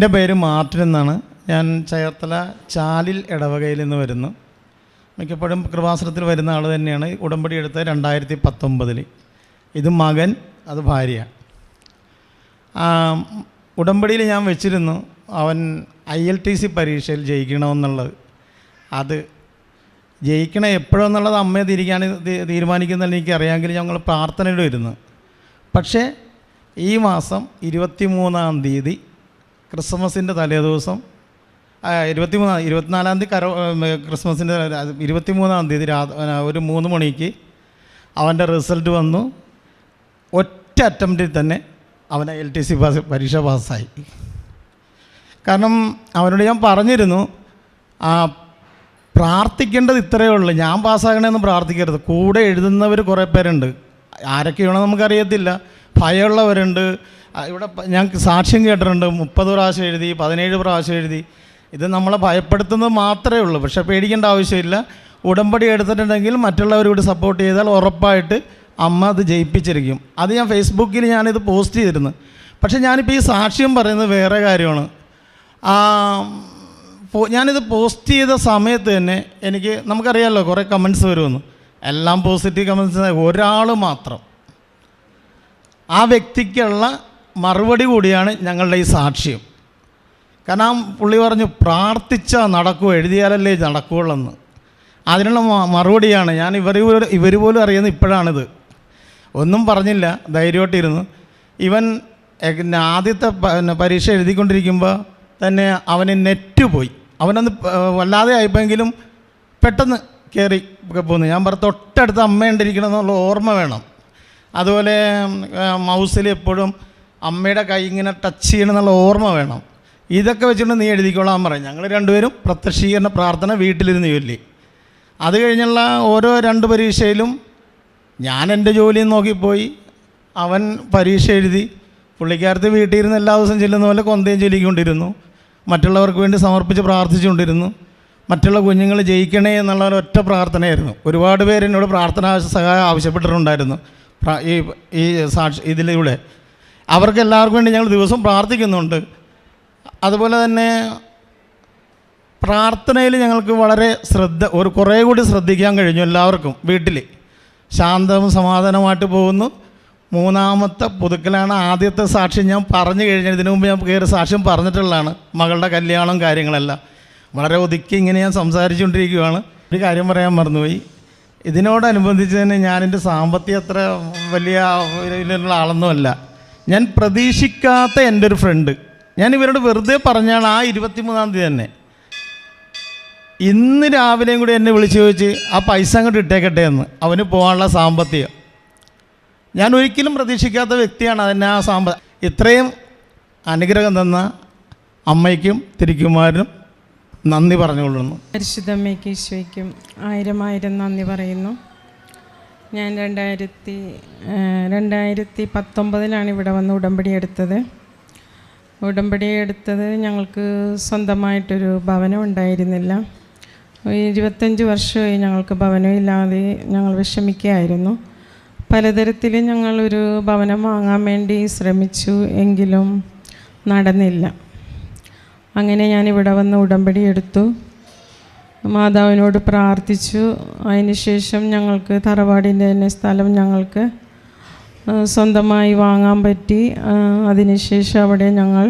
എന്റെ പേര് മാർട്ടിൻ എന്നാണ്. ഞാൻ ചേർത്തല ചാലിൽ ഇടവകയിൽ നിന്ന് വരുന്നു. മിക്കപ്പോഴും കൃപാസനത്തിൽ വരുന്ന ആൾ തന്നെയാണ്. ഉടമ്പടി എടുത്തത് രണ്ടായിരത്തി പത്തൊമ്പതിൽ ഇത് മകൻ അത് ഭാര്യ. ഉടമ്പടിയിൽ ഞാൻ വെച്ചിരുന്നു. അവൻ ഐ എൽ ടി സി പരീക്ഷയിൽ ജയിക്കണമെന്നുള്ളത്. അത് ജയിക്കണ എപ്പോഴെന്നുള്ളത് അമ്മയെ തിരിക്കാൻ തീരുമാനിക്കുന്നതല്ല എനിക്കറിയാമെങ്കിൽ ഞങ്ങൾ പ്രാർത്ഥനയിലും ഇരുന്നു. പക്ഷേ ഈ മാസം ഇരുപത്തി മൂന്നാം തീയതി ക്രിസ്മസിന്റെ തലേദിവസം ദിവസം ഇരുപത്തിമൂന്നാം ഇരുപത്തിനാലാം തീയതി കരോ ക്രിസ്മസിന്റെ ഇരുപത്തിമൂന്നാം തീയതി രാ ഒരു മൂന്ന് മണിക്ക് അവന്റെ റിസൾട്ട് വന്നു. ഒറ്റ അറ്റംപ്റ്റിൽ തന്നെ അവനെ എൽ ടി സി പാസ് പരീക്ഷ പാസ്സായി. കാരണം അവനോട് ഞാൻ പറഞ്ഞിരുന്നു ആ പ്രാർത്ഥിക്കേണ്ടത് ഇത്രയേ ഉള്ളൂ. ഞാൻ പാസ്സാകണമെന്ന് പ്രാർത്ഥിക്കരുത്. കൂടെ എഴുതുന്നവർ കുറേ പേരുണ്ട്. ആരൊക്കെയാണോ നമുക്കറിയത്തില്ല. ഭയമുള്ളവരുണ്ട്. ഇവിടെ ഞാൻ സാക്ഷ്യം കേട്ടിട്ടുണ്ട്. മുപ്പത് പ്രാവശ്യം എഴുതി പതിനേഴ് പ്രാവശ്യം എഴുതി. ഇത് നമ്മളെ ഭയപ്പെടുത്തുന്നത് മാത്രമേ ഉള്ളൂ. പക്ഷേ പേടിക്കേണ്ട ആവശ്യമില്ല. ഉടമ്പടി എടുത്തിട്ടുണ്ടെങ്കിൽ മറ്റുള്ളവരോട് സപ്പോർട്ട് ചെയ്താൽ ഉറപ്പായിട്ട് അമ്മ അത് ജയിപ്പിച്ചിരിക്കും. അത് ഞാൻ ഫേസ്ബുക്കിൽ ഞാനിത് പോസ്റ്റ് ചെയ്തിരുന്നു. പക്ഷേ ഞാനിപ്പോൾ ഈ സാക്ഷ്യം പറയുന്നത് വേറെ കാര്യമാണ്. ഞാനിത് പോസ്റ്റ് ചെയ്ത സമയത്ത് തന്നെ എനിക്ക് നമുക്കറിയാമല്ലോ കുറേ കമൻസ് വരുമെന്ന്. എല്ലാം പോസിറ്റീവ് കമൻസ് ഒരാൾ മാത്രം. ആ വ്യക്തിക്കുള്ള മറുപടി കൂടിയാണ് ഞങ്ങളുടെ ഈ സാക്ഷ്യം. കാരണം പുള്ളി പറഞ്ഞു പ്രാർത്ഥിച്ചാൽ നടക്കൂ എഴുതിയാലല്ലേ നടക്കുകയുള്ളെന്ന്. അതിനുള്ള മറുപടിയാണ്. ഞാൻ ഇവർ ഇവർ പോലും അറിയുന്നത് ഇപ്പോഴാണിത്. ഒന്നും പറഞ്ഞില്ല ധൈര്യമായിട്ടിരുന്നു. ഇവൻ ആദ്യത്തെ പരീക്ഷ എഴുതിക്കൊണ്ടിരിക്കുമ്പോൾ തന്നെ അവന് നെറ്റ് പോയി. അവനൊന്ന് വല്ലാതെ ആയപ്പോഴെങ്കിലും പെട്ടെന്ന് കയറി പോകുന്നു ഞാൻ പറ തൊട്ടടുത്ത് അമ്മയുണ്ടിരിക്കണം എന്നുള്ള ഓർമ്മ വേണം. അതുപോലെ മൗസിൽ എപ്പോഴും അമ്മയുടെ കൈ ഇങ്ങനെ ടച്ച് ചെയ്യണം എന്നുള്ള ഓർമ്മ വേണം. ഇതൊക്കെ വെച്ചുകൊണ്ട് നീ എഴുതിക്കോളാൻ പറയും ഞങ്ങൾ രണ്ടുപേരും പ്രത്യക്ഷീകരണ പ്രാർത്ഥന വീട്ടിലിരുന്ന് ചൊല്ലി. അത് കഴിഞ്ഞുള്ള ഓരോ രണ്ട് പരീക്ഷയിലും ഞാൻ എന്റെ ജോലിയും നോക്കിപ്പോയി. അവൻ പരീക്ഷ എഴുതി. പുള്ളിക്കാരത്ത് വീട്ടിൽ ഇരുന്ന് എല്ലാ ദിവസവും ചെല്ലുന്ന പോലെ കൊന്തയും ചൊല്ലിക്കൊണ്ടിരുന്നു. മറ്റുള്ളവർക്ക് വേണ്ടി സമർപ്പിച്ച് പ്രാർത്ഥിച്ചുകൊണ്ടിരുന്നു. മറ്റുള്ള കുഞ്ഞുങ്ങൾ ജയിക്കണേ എന്നുള്ള ഒറ്റ പ്രാർത്ഥനയായിരുന്നു. ഒരുപാട് പേര് എന്നോട് പ്രാർത്ഥന സഹായം ആവശ്യപ്പെട്ടിട്ടുണ്ടായിരുന്നു. ഈ ഈ സാക്ഷി ഇതിലൂടെ. അവർക്ക് എല്ലാവർക്കും വേണ്ടി ഞങ്ങൾ ദിവസം പ്രാർത്ഥിക്കുന്നുണ്ട്. അതുപോലെ തന്നെ പ്രാർത്ഥനയിൽ ഞങ്ങൾക്ക് വളരെ ശ്രദ്ധ ഒരു കുറേ കൂടി ശ്രദ്ധിക്കാൻ കഴിഞ്ഞു എല്ലാവർക്കും വീട്ടിൽ ശാന്തവും സമാധാനമായിട്ട് പോകുന്നു. മൂന്നാമത്തെ പുതുക്കലാണ് ആദ്യത്തെ സാക്ഷി ഞാൻ പറഞ്ഞു കഴിഞ്ഞാൽ ഇതിനു മുമ്പ് ഞാൻ കയറി സാക്ഷ്യം പറഞ്ഞിട്ടുള്ളതാണ്. മകളുടെ കല്യാണം കാര്യങ്ങളെല്ലാം. വളരെ ഒതുക്കി ഇങ്ങനെ ഞാൻ സംസാരിച്ചുകൊണ്ടിരിക്കുകയാണ്. ഒരു കാര്യം പറയാൻ മറന്നുപോയി. ഇതിനോടനുബന്ധിച്ച് തന്നെ ഞാൻ എന്റെ സാമ്പത്തികം അത്ര വലിയ ഇതിലുള്ള ആളൊന്നുമല്ല ഞാൻ പ്രതീക്ഷിക്കാത്ത എന്റെ ഒരു ഫ്രണ്ട് ഞാൻ ഇവരോട് വെറുതെ പറഞ്ഞാണ് ആ ഇരുപത്തിമൂന്നാം തീയതി തന്നെ. ഇന്ന് രാവിലെയും കൂടി എന്നെ വിളിച്ചു ചോദിച്ച് ആ പൈസ അങ്ങോട്ട് ഇട്ടേക്കട്ടെ എന്ന്. അവന് പോകാനുള്ള സാമ്പത്തികം. ഞാൻ ഒരിക്കലും പ്രതീക്ഷിക്കാത്ത വ്യക്തിയാണ് അതിന് ആ സാമ്പ ഇത്രയും അനുഗ്രഹം തന്ന അമ്മയ്ക്കും തിരിക്കുമാരനും നന്ദി പറഞ്ഞുകൊള്ളുന്നു. പരിശുദ്ധമ്മയ്ക്ക് ഈശോയ്ക്കും ആയിരം ആയിരം നന്ദി പറയുന്നു. ഞാൻ രണ്ടായിരത്തി രണ്ടായിരത്തി പത്തൊമ്പതിലാണ് ഇവിടെ വന്ന് ഉടമ്പടി എടുത്തത്. ഉടമ്പടി എടുത്തത് ഞങ്ങൾക്ക് സ്വന്തമായിട്ടൊരു ഭവനം ഉണ്ടായിരുന്നില്ല. ഇരുപത്തഞ്ച് വർഷമായി ഞങ്ങൾക്ക് ഭവനമില്ലാതെ ഞങ്ങൾ വിഷമിക്കുകയായിരുന്നു. പലതരത്തിൽ ഞങ്ങളൊരു ഭവനം വാങ്ങാൻ വേണ്ടി ശ്രമിച്ചു എങ്കിലും നടന്നില്ല. അങ്ങനെ ഞാൻ ഇവിടെ വന്ന് ഉടമ്പടി എടുത്തു. മാതാവിനോട് പ്രാർത്ഥിച്ചു. അതിനുശേഷം ഞങ്ങൾക്ക് തറവാടിന്റെ തന്നെ സ്ഥലം ഞങ്ങൾക്ക് സ്വന്തമായി വാങ്ങാൻ പറ്റി. അതിനുശേഷം അവിടെ ഞങ്ങൾ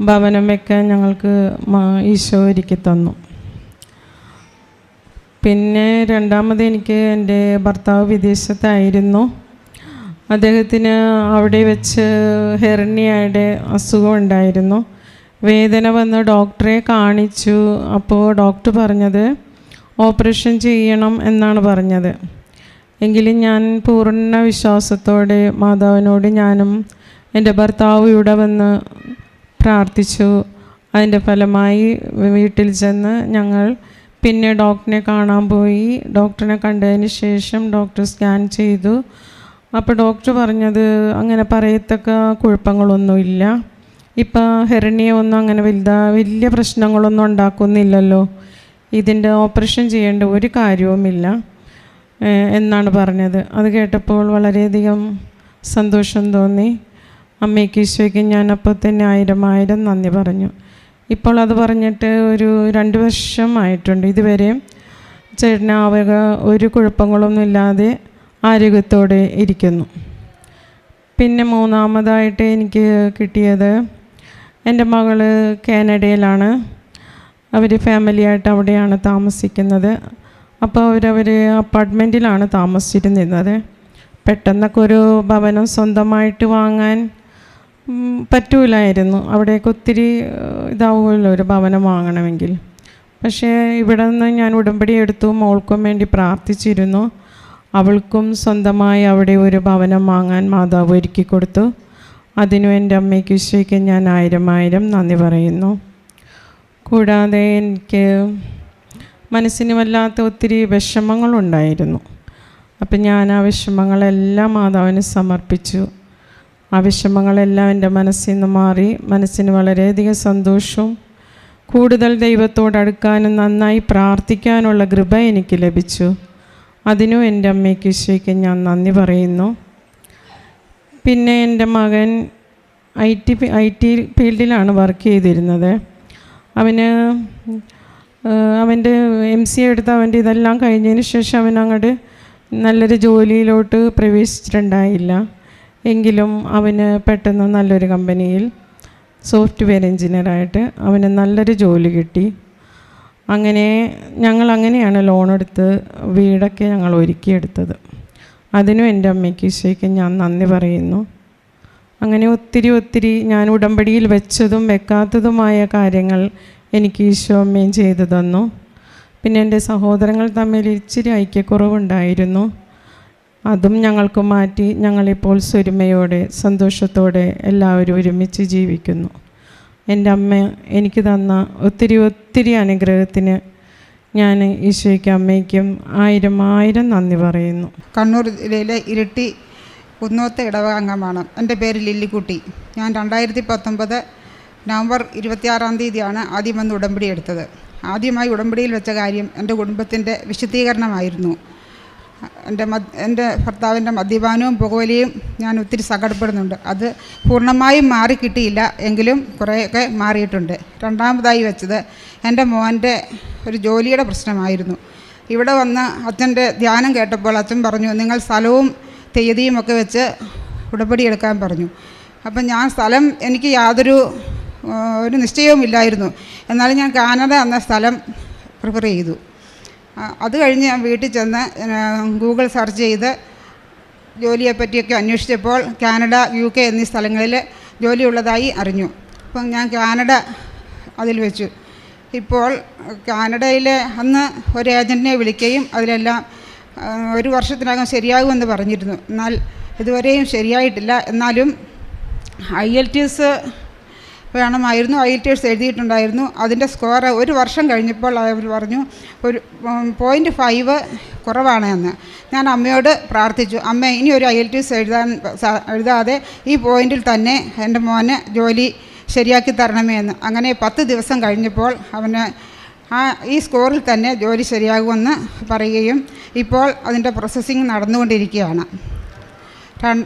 ഭവനം വെക്കാൻ ഞങ്ങൾക്ക് ഈശോ ഒരുക്കി തന്നു. പിന്നെ രണ്ടാമത് എനിക്ക് എന്റെ ഭർത്താവ് വിദേശത്തായിരുന്നു. അദ്ദേഹത്തിന് അവിടെ വെച്ച് ഹെർണിയയുടെ അസുഖം ഉണ്ടായിരുന്നു. വേദന വന്ന് ഡോക്ടറെ കാണിച്ചു. അപ്പോൾ ഡോക്ടർ പറഞ്ഞത് ഓപ്പറേഷൻ ചെയ്യണം എന്നാണ് പറഞ്ഞത്. എങ്കിലും ഞാൻ പൂർണ വിശ്വാസത്തോടെ മാതാവിനോട് ഞാനും എന്റെ ഭർത്താവ് ഇവിടെ വന്ന് പ്രാർത്ഥിച്ചു. അതിന്റെ ഫലമായി വീട്ടിൽ ചെന്ന് ഞങ്ങൾ പിന്നെ ഡോക്ടറിനെ കാണാൻ പോയി. ഡോക്ടറിനെ കണ്ടതിന് ശേഷം ഡോക്ടർ സ്കാൻ ചെയ്തു. അപ്പോൾ ഡോക്ടർ പറഞ്ഞത് അങ്ങനെ പറയത്തക്ക കുഴപ്പങ്ങളൊന്നുമില്ല. ഇപ്പം ഹെർണിയ ഒന്നും അങ്ങനെ വലുതാ വലിയ പ്രശ്നങ്ങളൊന്നും ഉണ്ടാക്കുന്നില്ലല്ലോ. ഇതിന്റെ ഓപ്പറേഷൻ ചെയ്യേണ്ട ഒരു കാര്യവുമില്ല എന്നാണ് പറഞ്ഞത്. അത് കേട്ടപ്പോൾ വളരെയധികം സന്തോഷം തോന്നി. അമ്മയ്ക്ക് ഈശോയ്ക്ക് ഞാൻ അപ്പോൾ തന്നെ ആയിരം ആയിരം നന്ദി പറഞ്ഞു. ഇപ്പോൾ അത് പറഞ്ഞിട്ട് ഒരു രണ്ട് വർഷമായിട്ടുണ്ട് ഇതുവരെ ചേട്ടനാവുക ഒരു കുഴപ്പങ്ങളൊന്നും ഇല്ലാതെ ആരോഗ്യത്തോടെ ഇരിക്കുന്നു. പിന്നെ മൂന്നാമതായിട്ട് എനിക്ക് കിട്ടിയത് എന്റെ മകൾ കാനഡയിലാണ്. അവർ ഫാമിലിയായിട്ട് അവിടെയാണ് താമസിക്കുന്നത്. അപ്പോൾ അവരവർ അപ്പാർട്ട്മെന്റിലാണ് താമസിച്ചിരുന്നത്. പെട്ടെന്നൊക്കെ ഒരു ഭവനം സ്വന്തമായിട്ട് വാങ്ങാൻ പറ്റൂലായിരുന്നു. അവിടേക്ക് ഒത്തിരി ഇതാവുമല്ലോ ഒരു ഭവനം വാങ്ങണമെങ്കിൽ. പക്ഷേ ഇവിടെ നിന്ന് ഞാൻ ഉടമ്പടി എടുത്തു. മോൾക്കും വേണ്ടി പ്രാർത്ഥിച്ചിരുന്നു. അവൾക്കും സ്വന്തമായി അവിടെ ഒരു ഭവനം വാങ്ങാൻ മാതാവ് ഒരുക്കി കൊടുത്തു. അതിനു എന്റെ അമ്മയ്ക്ക് ഈശോയ്ക്ക് ഞാൻ ആയിരം ആയിരം നന്ദി പറയുന്നു. കൂടാതെ എനിക്ക് മനസ്സിന് വല്ലാത്ത ഒത്തിരി വിഷമങ്ങളുണ്ടായിരുന്നു. അപ്പം ഞാൻ ആ വിഷമങ്ങളെല്ലാം മാതാവിന് സമർപ്പിച്ചു. ആ വിഷമങ്ങളെല്ലാം എന്റെ മനസ്സിൽ നിന്ന് മാറി മനസ്സിന് വളരെയധികം സന്തോഷവും കൂടുതൽ ദൈവത്തോട് അടുക്കാനും നന്നായി പ്രാർത്ഥിക്കാനുള്ള കൃപ എനിക്ക് ലഭിച്ചു. അതിനും എന്റെ അമ്മയ്ക്ക് ഈശോയ്ക്ക് ഞാൻ നന്ദി പറയുന്നു. പിന്നെ എന്റെ മകൻ ഐ ടി ഐ ടി ഫീൽഡിലാണ് വർക്ക് ചെയ്തിരുന്നത്. അവന് അവന്റെ എം സി എടുത്ത് അവന്റെ ഇതെല്ലാം കഴിഞ്ഞതിന് ശേഷം അവൻ അങ്ങോട്ട് നല്ലൊരു ജോലിയിലോട്ട് പ്രവേശിച്ചിട്ടുണ്ടായില്ല. എങ്കിലും അവന് പെട്ടെന്ന് നല്ലൊരു കമ്പനിയിൽ സോഫ്റ്റ്വെയർ എഞ്ചിനീയറായിട്ട് അവന് നല്ലൊരു ജോലി കിട്ടി. അങ്ങനെ ഞങ്ങൾ അങ്ങനെയാണ് ലോൺ എടുത്ത് വീടൊക്കെ ഞങ്ങൾ ഒരുക്കിയെടുത്തത്. അതിനും എന്റെ അമ്മയ്ക്ക് ഈശോയ്ക്ക് ഞാൻ നന്ദി പറയുന്നു. അങ്ങനെ ഒത്തിരി ഒത്തിരി ഞാൻ ഉടമ്പടിയിൽ വെച്ചതും വെക്കാത്തതുമായ കാര്യങ്ങൾ എനിക്ക് ഈശോ അമ്മയും ചെയ്തു തന്നു. പിന്നെ എന്റെ സഹോദരങ്ങൾ തമ്മിൽ ഇച്ചിരി ഐക്യക്കുറവുണ്ടായിരുന്നു. അതും ഞങ്ങൾക്ക് മാറ്റി ഞങ്ങളിപ്പോൾ സ്വരുമയോടെ സന്തോഷത്തോടെ എല്ലാവരും ഒരുമിച്ച് ജീവിക്കുന്നു. എന്റെ അമ്മ എനിക്ക് തന്ന ഒത്തിരി ഒത്തിരി അനുഗ്രഹത്തിന് ഞാൻ ഈശോയ്ക്ക് അമ്മയ്ക്കും ആയിരം ആയിരം നന്ദി പറയുന്നു. കണ്ണൂർ ജില്ലയിലെ ഇരിട്ടി കുന്നോത്ത് ഇടവക അംഗമാണ്. എന്റെ പേര് ലില്ലിക്കുട്ടി. ഞാൻ രണ്ടായിരത്തി പത്തൊമ്പത് നവംബർ ഇരുപത്തിയാറാം തീയതിയാണ് ആദ്യം വന്ന് ഉടമ്പടി എടുത്തത്. ആദ്യമായി ഉടമ്പടിയിൽ വെച്ച കാര്യം എന്റെ കുടുംബത്തിന്റെ വിശുദ്ധീകരണമായിരുന്നു എന്റെ മദ് എന്റെ ഭർത്താവിന്റെ മദ്യപാനവും പുകവലിയും ഞാൻ ഒത്തിരി സങ്കടപ്പെടുന്നുണ്ട്. അത് പൂർണമായും മാറിക്കിട്ടിയില്ല എങ്കിലും കുറേയൊക്കെ മാറിയിട്ടുണ്ട്. രണ്ടാമതായി വെച്ചത് എന്റെ മോന്റെ ഒരു ജോലിയുടെ പ്രശ്നമായിരുന്നു. ഇവിടെ വന്ന് അച്ഛന്റെ ധ്യാനം കേട്ടപ്പോൾ അച്ഛൻ പറഞ്ഞു നിങ്ങൾ സ്ഥലവും തീയതിയും ഒക്കെ വെച്ച് ഉടപടി എടുക്കാൻ പറഞ്ഞു. അപ്പം ഞാൻ സ്ഥലം എനിക്ക് യാതൊരു ഒരു നിശ്ചയവും ഇല്ലായിരുന്നു എന്നാലും ഞാൻ കാനഡ എന്ന സ്ഥലം പ്രിഫർ ചെയ്തു. അത് കഴിഞ്ഞ് ഞാൻ വീട്ടിൽ ചെന്ന് ഗൂഗിൾ സെർച്ച് ചെയ്ത് ജോലിയെ പറ്റിയൊക്കെ അന്വേഷിച്ചപ്പോൾ കാനഡ യു കെ എന്നീ സ്ഥലങ്ങളിൽ ജോലിയുള്ളതായി അറിഞ്ഞു. അപ്പം ഞാൻ കാനഡ അതിൽ വെച്ചു. ഇപ്പോൾ കാനഡയിലെ അന്ന് ഒരു ഏജന്റിനെ വിളിക്കുകയും അതിലെല്ലാം ഒരു വർഷത്തിനകം ശരിയാകുമെന്ന് പറഞ്ഞിരുന്നു. എന്നാൽ ഇതുവരെയും ശരിയായിട്ടില്ല. എന്നാലും ഐ എൽ ടി എസ് വേണമായിരുന്നു ഐ ടി എസ് എഴുതിയിട്ടുണ്ടായിരുന്നു. അതിന്റെ സ്കോർ ഒരു വർഷം കഴിഞ്ഞപ്പോൾ അവർ പറഞ്ഞു ഒരു പോയിന്റ് ഫൈവ് കുറവാണ് എന്ന്. ഞാൻ അമ്മയോട് പ്രാർത്ഥിച്ചു അമ്മ ഇനി ഒരു ഐ എൽ ടി എസ് എഴുതാൻ എഴുതാതെ ഈ പോയിന്റിൽ തന്നെ എന്റെ മോന് ജോലി ശരിയാക്കി തരണമേ എന്ന്. അങ്ങനെ പത്ത് ദിവസം കഴിഞ്ഞപ്പോൾ അവന് ആ ഈ സ്കോറിൽ തന്നെ ജോലി ശരിയാകുമെന്ന് പറയുകയും ഇപ്പോൾ അതിന്റെ പ്രോസസ്സിങ് നടന്നുകൊണ്ടിരിക്കുകയാണ്.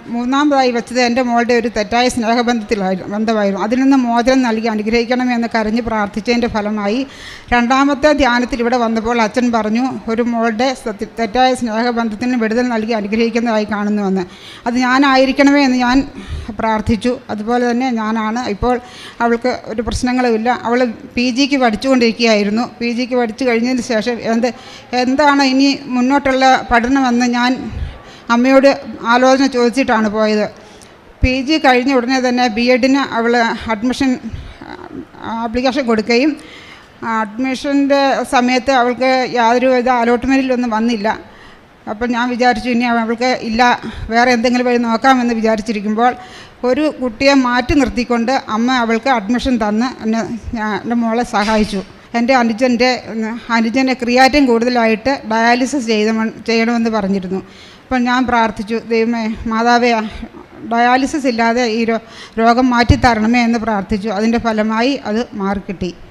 മൂന്നാമതായി വെച്ചത് എന്റെ മോളുടെ ഒരു തെറ്റായ സ്നേഹബന്ധത്തിലായിരുന്നു ബന്ധമായിരുന്നു. അതിൽ നിന്ന് മോചനം നൽകി അനുഗ്രഹിക്കണമെന്ന് കരഞ്ഞ് പ്രാർത്ഥിച്ചതിന്റെ ഫലമായി രണ്ടാമത്തെ ധ്യാനത്തിൽ ഇവിടെ വന്നപ്പോൾ അച്ഛൻ പറഞ്ഞു ഒരു മോളുടെ തെറ്റായ സ്നേഹബന്ധത്തിന് വിടുതൽ നൽകി അനുഗ്രഹിക്കുന്നതായി കാണുന്നുവെന്ന്. അത് ഞാനായിരിക്കണമേ എന്ന് ഞാൻ പ്രാർത്ഥിച്ചു. അതുപോലെ തന്നെ ഞാനാണ് ഇപ്പോൾ അവൾക്ക് ഒരു പ്രശ്നങ്ങളുമില്ല അവൾ പി ജിക്ക് പഠിച്ചുകൊണ്ടിരിക്കുകയായിരുന്നു. പി ജിക്ക് പഠിച്ചു കഴിഞ്ഞതിന് ശേഷം എന്ത് എന്താണ് ഇനി മുന്നോട്ടുള്ള പഠനമെന്ന് ഞാൻ അമ്മയോട് ആലോചന ചോദിച്ചിട്ടാണ് പോയത്. പി ജി കഴിഞ്ഞ ഉടനെ തന്നെ ബി എഡിന് അവൾ അഡ്മിഷൻ ആപ്ലിക്കേഷൻ കൊടുക്കുകയും അഡ്മിഷന്റെ സമയത്ത് അവൾക്ക് യാതൊരുവിധ അലോട്ട്മെന്റിലൊന്നും വന്നില്ല. അപ്പം ഞാൻ വിചാരിച്ചു ഇനി അവൾക്ക് ഇല്ല വേറെ എന്തെങ്കിലും വഴി നോക്കാമെന്ന് വിചാരിച്ചിരിക്കുമ്പോൾ ഒരു കുട്ടിയെ മാറ്റി നിർത്തിക്കൊണ്ട് അമ്മ അവൾക്ക് അഡ്മിഷൻ തന്ന് എന്നെ ഞാൻ എന്റെ മോളെ സഹായിച്ചു. എന്റെ അനുജന്റെ അനുജനെ ക്രിയാറ്റിൻ കൂടുതലായിട്ട് ഡയാലിസിസ് ചെയ്ത ചെയ്യണമെന്ന് പറഞ്ഞിരുന്നു. അപ്പം ഞാൻ പ്രാർത്ഥിച്ചു ദൈവമേ മാതാവേ ഡയാലിസിസ് ഇല്ലാതെ ഈ രോഗം മാറ്റി മാറ്റിത്തരണമേ എന്ന് പ്രാർത്ഥിച്ചു. അതിന്റെ ഫലമായി അത് മാറിക്കിട്ടി.